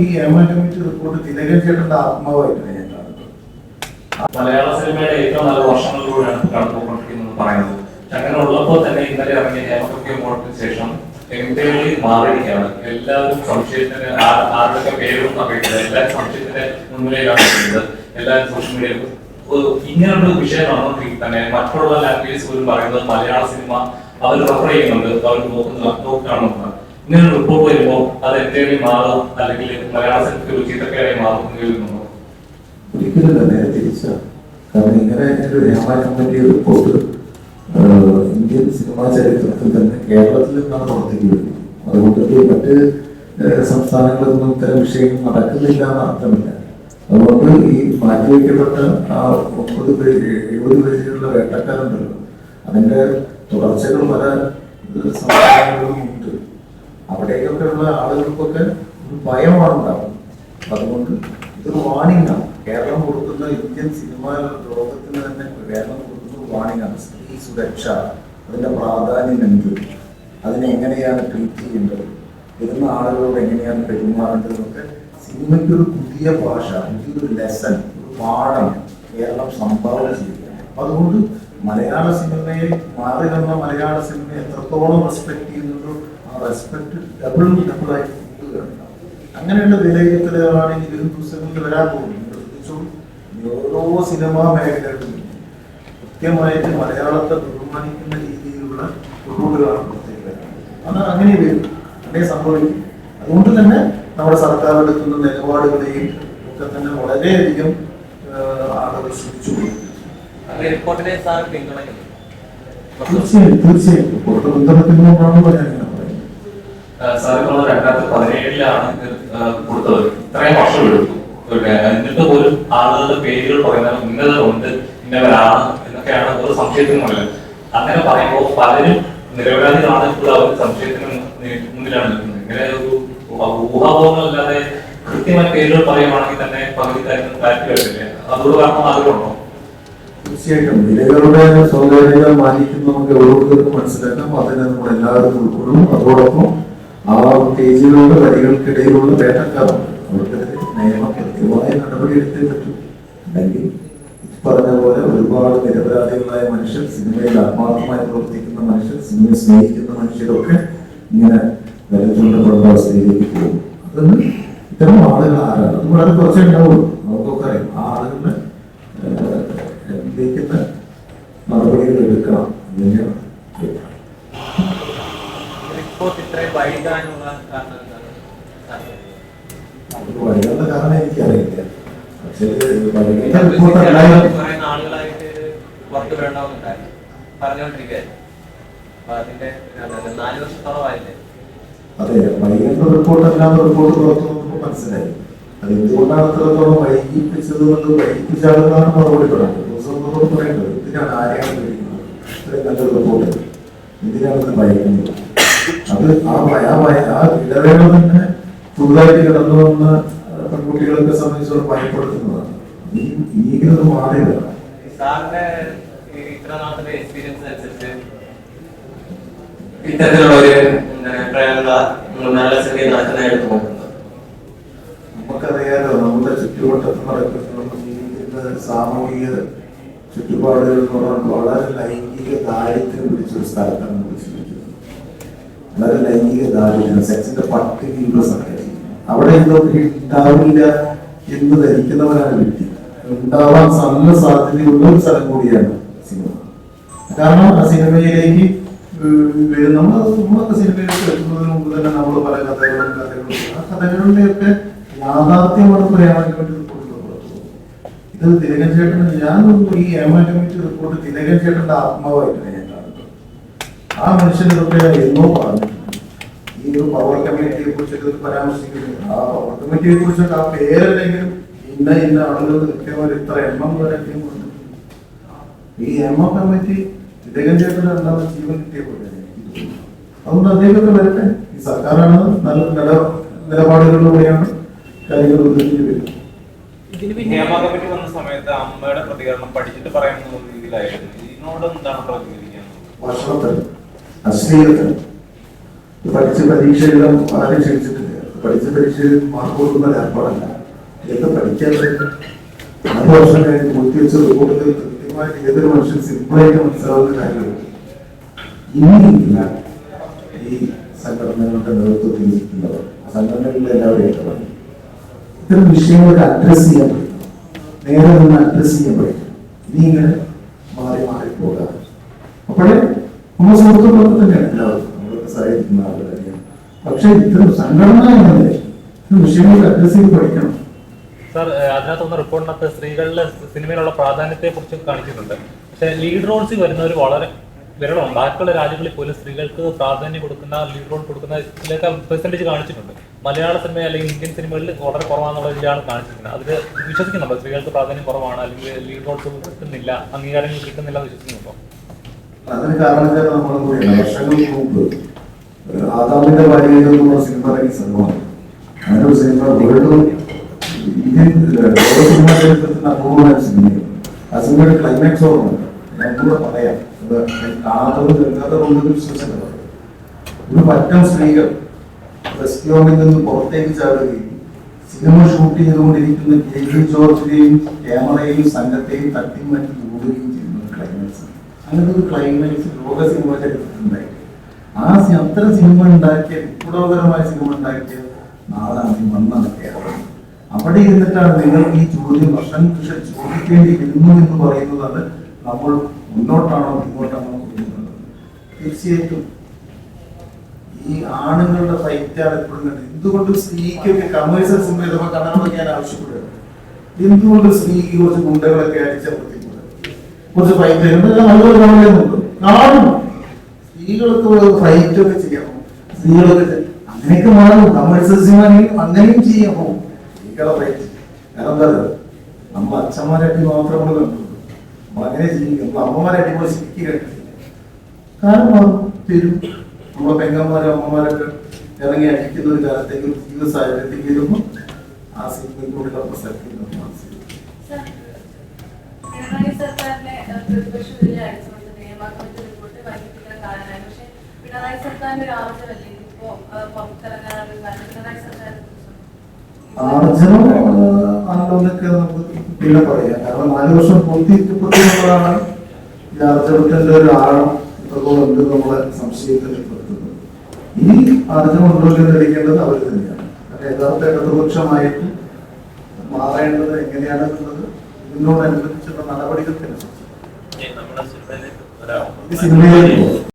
ഈ ഏമാ റിപ്പോർട്ട് തിലകൻ ചേട്ടന്റെ ആത്മാവായിട്ടാണ് ഞാൻ കാണുന്നത്. മലയാള സിനിമയുടെ ഏറ്റവും നല്ല വർഷങ്ങളിലൂടെയാണ് കടന്നുകൊണ്ടിരിക്കുന്നത് പറയുന്നത്. ചങ്ങനെ ഉള്ളപ്പോൾ തന്നെ ഇന്നലെ ഇറങ്ങിയ ഹേമകൃത്യ പോയതിനു ശേഷം എന്തെങ്കിലും മാറിയിരിക്കുകയാണ്. എല്ലാവരും സംശയത്തിന് ആരുടെ പേരൊന്നും അറിയില്ല എല്ലാവരും സംശയത്തിന്റെ മുന്നിലേക്കാണ് നിൽക്കുന്നത് എല്ലാവരും സോഷ്യൽ മീഡിയയിൽ ഇങ്ങനൊരു വിഷയം വന്നിട്ട് തന്നെ. മറ്റുള്ള ലാംഗ്വേജ് പോലും പറയുന്നത് മലയാള സിനിമ അവർ റെഫർ ചെയ്യുന്നുണ്ട്. അവർ നോക്കുന്ന നോക്കുകയാണെന്ന് ഇങ്ങനെ റിപ്പോർട്ട് വരുമ്പോൾ അത് എന്തേലും മാറും? അല്ലെങ്കിൽ മലയാള സിനിമയ്ക്ക് ഒരു ചീത്തക്കേടായി മാറും എന്ന് കരുതുന്നുണ്ടോ ഒരിക്കലും തന്നെ കാരണം ഇങ്ങനെ ഒരു Hema committee report Indian cinema ചരിത്രത്തിൽ തന്നെ കേരളത്തിൽ നിന്നാണ് പുറത്തേക്ക് വരുന്നത്. അതുകൊണ്ട് മറ്റ് സംസ്ഥാനങ്ങളിലൊന്നും ഇത്തരം വിഷയങ്ങൾ നടക്കുന്നില്ല എന്ന അർത്ഥമില്ല. അതുകൊണ്ട് ഈ മാറ്റിവെക്കപ്പെട്ട ആ ഒമ്പത് പേജ് എഴുപത് പേജുകളുടെ വേട്ടക്കാരുണ്ടല്ലോ. അതിന്റെ തുടർച്ചകൾ പല സംസ്ഥാനങ്ങളിലും അവിടേക്കൊക്കെയുള്ള ആളുകൾക്കൊക്കെ ഒരു ഭയമാണ് ഉണ്ടാവുന്നത് അതുകൊണ്ട് ഇതൊരു വാണിംഗ് ആണ്. കേരളം കൊടുക്കുന്ന ഇന്ത്യൻ സിനിമ ലോകത്തിന് തന്നെ കേരളം കൊടുക്കുന്ന ഒരു വാണിംഗ് ആണ്. സ്ത്രീ സുരക്ഷ അതിന്റെ പ്രാധാന്യം എന്ത്? അതിനെ എങ്ങനെയാണ് ട്രീറ്റ് ചെയ്യേണ്ടത്? വരുന്ന ആളുകളോട് എങ്ങനെയാണ് പെരുമാറേണ്ടത് എന്നൊക്കെ സിനിമയ്ക്ക് ഒരു പുതിയ ഭാഷ പുതിയൊരു ലെസൺ ഒരു പാഠം കേരളം സംഭാവന ചെയ്യുകയാണ് അതുകൊണ്ട് മലയാള സിനിമയെ മാറി വന്ന മലയാള സിനിമയെ എത്രത്തോളം റെസ്പെക്ട് ചെയ്യുന്നുണ്ടോ റെസ്പെക്ട് ഡബിൾ അങ്ങനെയുള്ള വിലയിരുത്തലുകളാണ് ഈ വരും ദിവസങ്ങളിൽ വരാൻ പോകുന്നത് പ്രത്യേകിച്ചും ഓരോ സിനിമാ മേഖലകളിലും കൃത്യമായിട്ട് മലയാളത്തെ ബഹുമാനിക്കുന്ന രീതിയിലുള്ള പുറത്തേക്ക് വരുന്നത്. അത് അങ്ങനെ വരും. അങ്ങനെ സംഭവിക്കും. അതുകൊണ്ട് തന്നെ നമ്മുടെ സർക്കാർ എടുക്കുന്ന നിലപാടുകളെയും ഒക്കെ തന്നെ വളരെയധികം ആളുകൾ ശ്രദ്ധിച്ചു തീർച്ചയായും തീർച്ചയായും. റിപ്പോർട്ട് പിന്തുണയ്ക്കുന്നതുകൊണ്ടാണ് ഞാൻ ഇങ്ങനെ പറയുന്നത് സാറിനുള്ള രണ്ടായിരത്തി പതിനേഴിലാണ് കൊടുത്തത്. ഇത്രയും വർഷം എടുത്തു. എന്നിട്ട് പോലും ആളുകളുടെ പേരുകൾ പറയുന്നത് ഉന്നതരുണ്ട് ഇന്നവരാണ് എന്നൊക്കെയാണ് ഒരു സംശയത്തിനുമില്ല അങ്ങനെ പറയുമ്പോൾ പലരും നിരപരാധികളാണ് ഇപ്പോൾ അവർ സംശയത്തിന് മുന്നിലാണ് നിൽക്കുന്നത്. ഇങ്ങനെ ഒരു ഊഹാപോഹങ്ങളല്ലാതെ കൃത്യമായ പേരുകൾ പറയുവാണെങ്കിൽ തന്നെ പകുതിക്കാരും താല്പര്യമില്ല അതോട് കാരണം ആഗ്രഹമുണ്ടോ? തീർച്ചയായിട്ടും. വിലകളുടെ സ്വകാര്യത മാനിക്കുന്ന നമുക്ക് ഓരോരുത്തർക്കും മനസ്സിലാക്കാം. അതിനെ നമ്മൾ എല്ലാവരും ഉൾക്കൊള്ളും. അതോടൊപ്പം ആ പേജുകളുടെ വരികൾക്കിടയിലുള്ള വേട്ടക്കാരുണ്ട് അവർക്കെതിരെ നിയമകൃത്യമായ നടപടി എടുത്തേ പറ്റൂ. അല്ലെങ്കിൽ പറഞ്ഞ പോലെ ഒരുപാട് നിരപരാധികളായ മനുഷ്യർ സിനിമയിൽ ആത്മാർത്ഥമായി പ്രവർത്തിക്കുന്ന മനുഷ്യർ സിനിമയെ സ്നേഹിക്കുന്ന മനുഷ്യരൊക്കെ ഇങ്ങനെ വരച്ചുകൊണ്ടുള്ള അവസ്ഥയിലേക്ക് പോകും അതൊന്ന് ഇത്തരം ആളുകൾ ആരാണ്? അത് വളരെ കുറച്ചേ ഉണ്ടാവുള്ളൂ നമുക്കൊക്കെ അറിയാം ആ ആളുകളുടെ ലഭിക്കുന്ന നടപടികൾ എടുക്കണം എന്ന് റിപ്പോർട്ട് ഇത്രയും റിപ്പോർട്ട് അതിന്റെ റിപ്പോർട്ട് മനസ്സിലായി മറുപടി പറയുന്നത് എന്തിനാണ് ആരെയാണ് വൈകുന്നത് അത് ആ ആ ഇടവേള തന്നെ പുതുതായിട്ട് കിടന്നു വന്ന പെൺകുട്ടികളൊക്കെ സംബന്ധിച്ചോളം ഭയപ്പെടുത്തുന്നതാണ് ഈ ഇനിയൊരു മാറിയതാണ് ഇത്തരത്തിലുള്ള ഒരു അഭിപ്രായമുള്ള നല്ല സിനിമ നടക്കുന്നതായിട്ട് നോക്കുന്നത്. നമുക്കറിയാലോ നമ്മുടെ ചുറ്റുവട്ടത്ത് നടക്കുന്ന ജീവിക്കുന്ന സാമൂഹിക ചുറ്റുപാടുകൾ എന്ന് പറഞ്ഞാൽ വളരെ ലൈംഗിക ദാരിദ്ര്യം പിടിച്ചൊരു സ്ഥലത്താണ് നമ്മൾ ജീവിക്കുന്നത് വളരെ ലൈംഗിക ദാരിദ്ര്യം സെക്സിന്റെ പട്ടികയുള്ള സംഗതി അവിടെ എന്തോ ഉണ്ടാവില്ല എന്ന് ധരിക്കുന്നവരാണ് വ്യക്തി. ഉണ്ടാവാൻ നല്ല സാധ്യതയുള്ള ഒരു സ്ഥലം കൂടിയാണ് സിനിമ. കാരണം ആ സിനിമയിലേക്ക് നമ്മൾ നമ്മളൊക്കെ സിനിമയിലേക്ക് എത്തുന്നതിന് മുമ്പ് തന്നെ നമ്മൾ പല കഥകളും കഥകളും ആ കഥകളിലെയൊക്കെ യാഥാർത്ഥ്യമാണ് വേണ്ടി റിപ്പോർട്ട് ഇത് തിലകൻ ചേട്ടൻ ഞാൻ ഈ ഏമാറ്റം വെച്ച് റിപ്പോർട്ട് തിലകൻ ചേട്ടന്റെ ആത്മാവായിട്ടാണ് ആ മനുഷ്യൻ ഇതൊക്കെ എന്നോ പറഞ്ഞിട്ടുണ്ട് ഈ ഒരു പവർ കമ്മിറ്റിയെ കുറിച്ചൊക്കെ പരാമർശിക്കുന്നത് ആ പവർ കമ്മിറ്റിയെ കുറിച്ചൊക്കെ ആ പേരല്ലെങ്കിലും ഇന്ന ഇന്ന ആളുകൾ കൃത്യമായി ഇത്ര എം എം കൊടുത്തിട്ടുണ്ട് ഈ എം എം കമ്മിറ്റി ചേട്ടൻ രണ്ടാമത് ജീവൻ കിട്ടിയ പോലെ അതുകൊണ്ട് അദ്ദേഹമൊക്കെ വരട്ടെ. ഈ സർക്കാരാണ് നല്ല നില നിലപാടുകളിലൂടെയാണ് കാര്യങ്ങൾ ഉദ്ദേശിച്ചു വരുന്നത്. നിയമ കമ്മിറ്റി വന്ന സമയത്ത് അമ്മയുടെ പ്രതികരണം പഠിച്ചിട്ട് പറയാമെന്ന രീതിയിലായിരുന്നു. ഇതിനോട് എന്താണ് പ്രതികരിക്കുന്നത്? ഭക്ഷണത്തിൽ അശ്ലീലത്തിൽ. പഠിച്ച് പരീക്ഷയിലും വളരെ ക്ഷണിച്ചിട്ടില്ല പഠിച്ച് പരീക്ഷയിൽ മാർക്ക് കൊടുക്കുന്ന ഏർപ്പാടല്ല. ഇതൊക്കെ പഠിക്കാൻ നാല് വർഷം കഴിഞ്ഞ് പൂർത്തിവെച്ച റിപ്പോർട്ടുകൾ കൃത്യമായിട്ട് ഏതൊരു മനുഷ്യൻ സിമ്പിളായിട്ട് മനസ്സിലാവുന്ന കാര്യങ്ങൾ ഇനിയില്ല ഈ സംഘടനകളുടെ നേതൃത്വത്തിൽ ഇരിക്കുന്നവർ സംഘടനകളിലെ എല്ലാവരും ഏറ്റവും ഇത്തരം വിഷയങ്ങളൊക്കെ അഡ്രസ് ചെയ്യാൻ പറ്റും. നേരെ നിന്ന് അഡ്രസ് ചെയ്യാൻ പറ്റും. ഇനി ഇങ്ങനെ മാറി മാറി പോകാം അപ്പോഴേ നമ്മൾ സുഹൃത്തുക്കളൊക്കെ തന്നെയാണ് എല്ലാവർക്കും നമ്മളൊക്കെ സഹായിക്കുന്ന ആളുകൾ പക്ഷെ ഇത്തരം സംഘടന എന്നല്ലേ ഇത്തരം വിഷയങ്ങളൊക്കെ അഡ്രസ് ചെയ്ത് പഠിക്കണം. സാർ അതിനകത്തൊന്ന് അതിനകത്ത് റിപ്പോർട്ടിനകത്ത് സ്ത്രീകളുടെ സിനിമയിലുള്ള പ്രാധാന്യത്തെ കുറിച്ച് കാണിക്കുന്നുണ്ട്. പക്ഷേ ലീഡ് റോൾസിൽ വരുന്നവർ വളരെ വിരളമാണ്. ബാക്കിയുള്ള രാജ്യങ്ങളിൽ പോലും സ്ത്രീകൾക്ക് പ്രാധാന്യം കൊടുക്കുന്ന ലീഡ് റോൾ കൊടുക്കുന്ന ഇതിലൊക്കെ പെർസെന്റേജ് കാണിച്ചിട്ടുണ്ട്. മലയാള സിനിമ അല്ലെങ്കിൽ ഇന്ത്യൻ സിനിമകളിൽ വളരെ കുറവാണെന്നുള്ള ഇതിലാണ് കാണിച്ചിരിക്കുന്നത്. അതിൽ വിശ്വസിക്കുന്നുണ്ടോ? സ്ത്രീകൾക്ക് പ്രാധാന്യം കുറവാണ് അല്ലെങ്കിൽ ലീഡ് റോൾസ് കിട്ടുന്നില്ല അംഗീകാരങ്ങൾ കിട്ടുന്നില്ല എന്ന് വിശ്വസിക്കുന്നുണ്ടോ? അതിന് മുമ്പ് ആദാമിന്റെ ഭാര്യ എന്നുള്ള സിനിമ അങ്ങനെ ഒരു സിനിമ ക്ലൈമാക്സ് ഒരു പറ്റം സ്ത്രീകൾ റെസ്റ്റോറന്റിൽ നിന്ന് പുറത്തേക്ക് ചാടുകയും സിനിമ ഷൂട്ട് ചെയ്തുകൊണ്ടിരിക്കുന്ന ജോർജിനെയും ക്യാമറയെയും സംഘത്തെയും തട്ടിമാറ്റി ക്ലൈമാക്സ് അങ്ങനത്തെ ഒരു ക്ലൈമാക്സ് ലോക സിനിമ ചരിത്രത്തിലുണ്ടായി. ആ അത്ര സിനിമ ഉണ്ടാക്കിയ വിപ്ലവകരമായ സിനിമ ഉണ്ടാക്കിയ നാടാണ് മണ്ണാണ് കേരളം. അവിടെ ഇരുന്നിട്ടാണ് നിങ്ങൾ ഈ ചോദ്യം വർഷം കൃഷി ചോദിക്കേണ്ടി വരുന്നു എന്ന് പറയുന്നത് നമ്മൾ മുന്നോട്ടാണോ പോകുന്നത് തീർച്ചയായിട്ടും ഈ ആണുങ്ങളുടെ ഫൈറ്റാണ് എപ്പോഴും എന്തുകൊണ്ട് സ്ത്രീക്കൊക്കെ കമേഴ്സ്യൽ സിനിമ കണ്ണട വയ്ക്കാൻ ആവശ്യപ്പെടുകയാണ് എന്തുകൊണ്ട് സ്ത്രീക്ക് കുറച്ച് ഗുണ്ടകളൊക്കെ അടിച്ചമർത്തിക്കൂടെ കുറച്ച് ഫൈറ്റ് നല്ലൊരു കാണുന്നുണ്ട് കാണും സ്ത്രീകൾക്ക് ഫൈറ്റ് ഒക്കെ ചെയ്യണം സ്ത്രീകളൊക്കെ അങ്ങനെയൊക്കെ മാറും. കമേഴ്സ്യൽ സിനിമ അങ്ങനെയും ചെയ്യാമോ സ്ത്രീകളെ ഫൈറ്റ് കാരണം എന്താ? നമ്മൾ അച്ഛന്മാരായിട്ട് മാത്രം നമ്മൾ നമ്മൾ അങ്ങനെ ജീവിക്കും. നമ്മൾ അമ്മമാരായിട്ട് നമ്മൾ ശരിക്കും കാരണം തരും. നമ്മളെ പെങ്ങന്മാരും അമ്മമാരൊക്കെ ഇറങ്ങി അടിക്കുന്ന ഒരു കാലത്തേക്ക് ജീവിത സാഹചര്യത്തിൽ വരുമ്പോൾ ആ സിനിമയിലൂടെ പ്രസക്തി മനസ്സിലാക്കും പിണറായി സർക്കാരിനെ ഏഹ്, പ്രതിപക്ഷം ഇതിനെ അടിച്ചമർത്തി നിയമമാക്കുന്ന റിപ്പോർട്ട് വൈകിപ്പിക്കാൻ കാരണമായി. പക്ഷേ പിണറായി സർക്കാരിന്റെ ഒരു ഏഹ്, പുറത്തിറങ്ങാനുള്ള കാരണം പിണറായി സർക്കാർ ആർജനം പിന്നെ പറയാം. കാരണം നാല് വർഷം പൂർത്തിക്കുമ്പോഴാണ് ഈ ആർജനത്തിന്റെ ഒരു ആഴം ഇത്രത്തോളം നമ്മളെ സംശയത്തിൽ പെടുത്തുന്നത് ഈ ആർജനം ഉണ്ടോ തെളിയിക്കേണ്ടത് അവർ തന്നെയാണ്. കാരണം യഥാർത്ഥ ഇടതുപക്ഷമായിട്ട് മാറേണ്ടത് എങ്ങനെയാണെന്നുള്ളത് ഇതിനോടനുബന്ധിച്ചുള്ള നമ്മുടെ സിനിമയിലേക്ക്